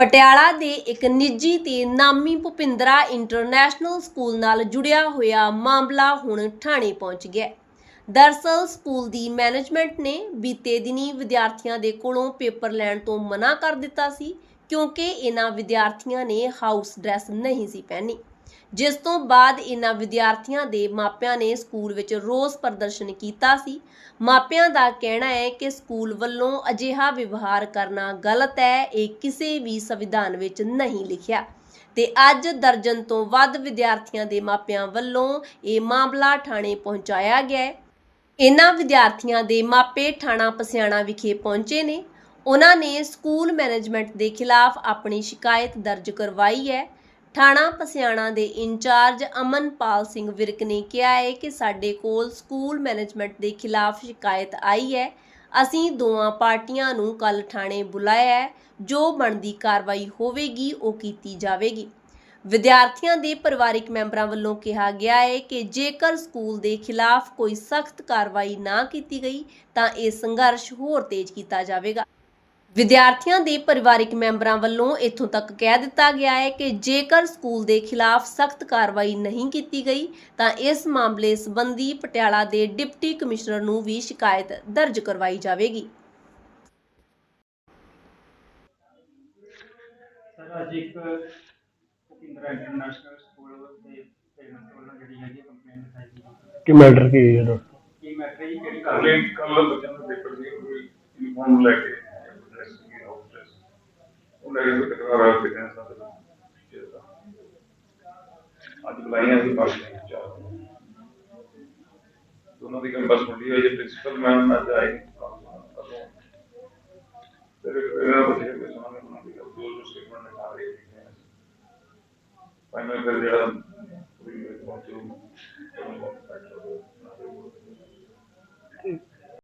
ਪਟਿਆਲਾ ਦੇ ਇੱਕ ਨਿੱਜੀ ਤੇ ਨਾਮੀ ਭੁਪਿੰਦਰਾ ਇੰਟਰਨੈਸ਼ਨਲ ਸਕੂਲ ਨਾਲ ਜੁੜਿਆ ਹੋਇਆ ਮਾਮਲਾ ਹੁਣ ਥਾਣੇ ਪਹੁੰਚ ਗਿਆ ਹੈ। ਦਰਅਸਲ ਸਕੂਲ ਦੀ ਮੈਨੇਜਮੈਂਟ ਨੇ ਬੀਤੇ ਦਿਨੀ ਵਿਦਿਆਰਥੀਆਂ ਦੇ ਕੋਲੋਂ ਪੇਪਰ ਲੈਣ ਤੋਂ ਮਨਾ ਕਰ ਦਿੱਤਾ ਸੀ, ਕਿਉਂਕਿ ਇਹਨਾਂ ਵਿਦਿਆਰਥੀਆਂ ਨੇ ਹਾਊਸ ਡਰੈਸ ਨਹੀਂ ਸੀ ਪਹਿਨੀ ਜਿਸ ਤੋਂ ਬਾਅਦ ਇਹਨਾਂ ਵਿਦਿਆਰਥੀਆਂ ਦੇ ਮਾਪਿਆਂ ਨੇ ਸਕੂਲ ਵਿੱਚ ਰੋਸ ਪ੍ਰਦਰਸ਼ਨ ਕੀਤਾ ਸੀ। ਮਾਪਿਆਂ ਦਾ ਕਹਿਣਾ ਹੈ ਕਿ ਸਕੂਲ ਵੱਲੋਂ ਅਜਿਹਾ ਵਿਵਹਾਰ ਕਰਨਾ ਗਲਤ ਹੈ, ਇਹ ਕਿਸੇ ਵੀ ਸੰਵਿਧਾਨ ਵਿੱਚ ਨਹੀਂ ਲਿਖਿਆ। ਤੇ ਅੱਜ ਦਰਜਨ ਤੋਂ ਵੱਧ ਵਿਦਿਆਰਥੀਆਂ ਦੇ ਮਾਪਿਆਂ ਵੱਲੋਂ ਇਹ ਮਾਮਲਾ ਥਾਣੇ ਪਹੁੰਚਾਇਆ ਗਿਆ ਹੈ। ਇਹਨਾਂ ਵਿਦਿਆਰਥੀਆਂ ਦੇ ਮਾਪੇ ਥਾਣਾ ਪਸਿਆਣਾ ਵਿਖੇ ਪਹੁੰਚੇ ਨੇ। ਉਹਨਾਂ ਨੇ ਸਕੂਲ ਮੈਨੇਜਮੈਂਟ ਦੇ ਖਿਲਾਫ ਆਪਣੀ ਸ਼ਿਕਾਇਤ ਦਰਜ ਕਰਵਾਈ ਹੈ। ਥਾਣਾ ਪਸਿਆਣਾ ਦੇ ਇੰਚਾਰਜ ਅਮਨਪਾਲ ਸਿੰਘ ਵਿਰਕ ਨੇ ਕਿਹਾ ਹੈ ਕਿ ਸਾਡੇ ਕੋਲ ਸਕੂਲ ਮੈਨੇਜਮੈਂਟ ਦੇ ਖਿਲਾਫ ਸ਼ਿਕਾਇਤ ਆਈ ਹੈ। ਅਸੀਂ ਦੋਵਾਂ ਪਾਰਟੀਆਂ ਨੂੰ ਕੱਲ ਥਾਣੇ ਬੁਲਾਇਆ ਹੈ। ਜੋ ਬਣਦੀ ਕਾਰਵਾਈ ਹੋਵੇਗੀ, ਉਹ ਕੀਤੀ ਜਾਵੇਗੀ। ਵਿਦਿਆਰਥੀਆਂ ਦੇ ਪਰਿਵਾਰਿਕ ਮੈਂਬਰਾਂ ਵੱਲੋਂ ਕਿਹਾ ਗਿਆ ਹੈ ਕਿ ਜੇਕਰ ਸਕੂਲ ਦੇ ਖਿਲਾਫ ਕੋਈ ਸਖਤ ਕਾਰਵਾਈ ਨਾ ਕੀਤੀ ਗਈ, ਤਾਂ ਇਹ ਸੰਘਰਸ਼ ਹੋਰ ਤੇਜ਼ ਕੀਤਾ ਜਾਵੇਗਾ। ਵਿਦਿਆਰਥੀਆਂ ਦੇ ਪਰਿਵਾਰਿਕ ਮੈਂਬਰਾਂ ਵੱਲੋਂ ਇੱਥੋਂ ਤੱਕ ਕਹਿ ਦਿੱਤਾ ਗਿਆ ਹੈ ਕਿ ਜੇਕਰ ਸਕੂਲ ਦੇ ਖਿਲਾਫ ਸਖਤ ਕਾਰਵਾਈ ਨਹੀਂ ਕੀਤੀ ਗਈ ਤਾਂ ਇਸ ਮਾਮਲੇ ਸੰਬੰਧੀ ਪਟਿਆਲਾ ਦੇ ਡਿਪਟੀ ਕਮਿਸ਼ਨਰ ਨੂੰ ਵੀ ਸ਼ਿਕਾਇਤ ਦਰਜ ਕਰਵਾਈ ਜਾਵੇਗੀ। ਸਰ ਅੱਜ ਇੱਕ ਇੰਟਰਨੈਸ਼ਨਲ ਸਕੂਲ ਦੇ ਪੇਰੈਂਟਸ ਵੱਲੋਂ ਜਿਹੜੀ ਹੈਗੀ ਕੰਪਲੇਂਟ ਦਿਖਾਈ ਗਈ। ਕਿ ਮੈਟਰ ਕੀ ਹੈ ਇਹਦਾ? ਕੀ ਮੈਟਰ ਜੀ? ਕਿਹੜੀ ਕੰਪਲੇਂਟ ਕੱਲ ਬੱਚਿਆਂ ਦਾ ਪੇਪਰ ਸੀ ਕੋਈ ਯੂਨੀਫਾਰਮ ਲੈ ਕੇ। ਲੜੀ ਤੋਂ ਟਕਰਾ ਰਿਹਾ ਸੀ ਇਹਨਾਂ ਨਾਲ ਅੱਜ ਬੁਲਾਈਆਂ ਸੀ ਪਾਸ ਨਹੀਂ ਚਾਹ ਦੋਨੋਂ ਦੀ ਗੱਲ ਬਸ ਹੁੰਦੀ ਹੈ ਜੇ ਪ੍ਰਿੰਸੀਪਲ ਮੈਮ ਨਾ ਜਾਏ ਫਿਰ ਇਹਨਾਂ ਬੱਚੇ ਦੇ ਸਾਹਮਣੇ ਉਹਨਾਂ ਦੀ ਗੱਲ ਜੋ ਜੋ ਸਟੇਟਮੈਂਟ ਲਿਖਾ ਰਹੇ ਨੇ ਫਾਈਨਲ ਫਿਰ ਜਿਹੜਾ ਪੂਰੀ ਰਿਸਪੌਂਸਿਬਿਲਟੀ ਠੀਕ